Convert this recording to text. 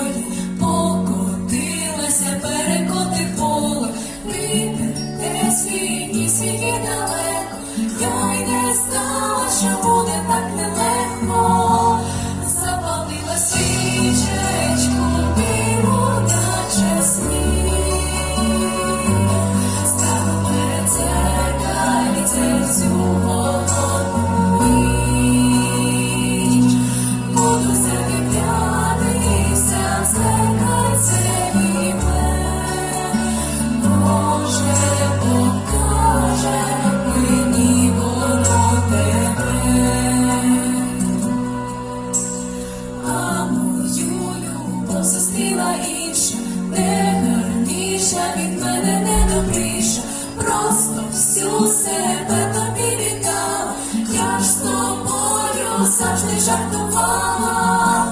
полі, покотилася, перекоти поле, ти де світі, світі далеко, я й не знала, що буде так нелегко, запалила світ. Не гарніша, від мене не добріша, просто всю себе тобі віддала, я ж з тобою завжди жартувала.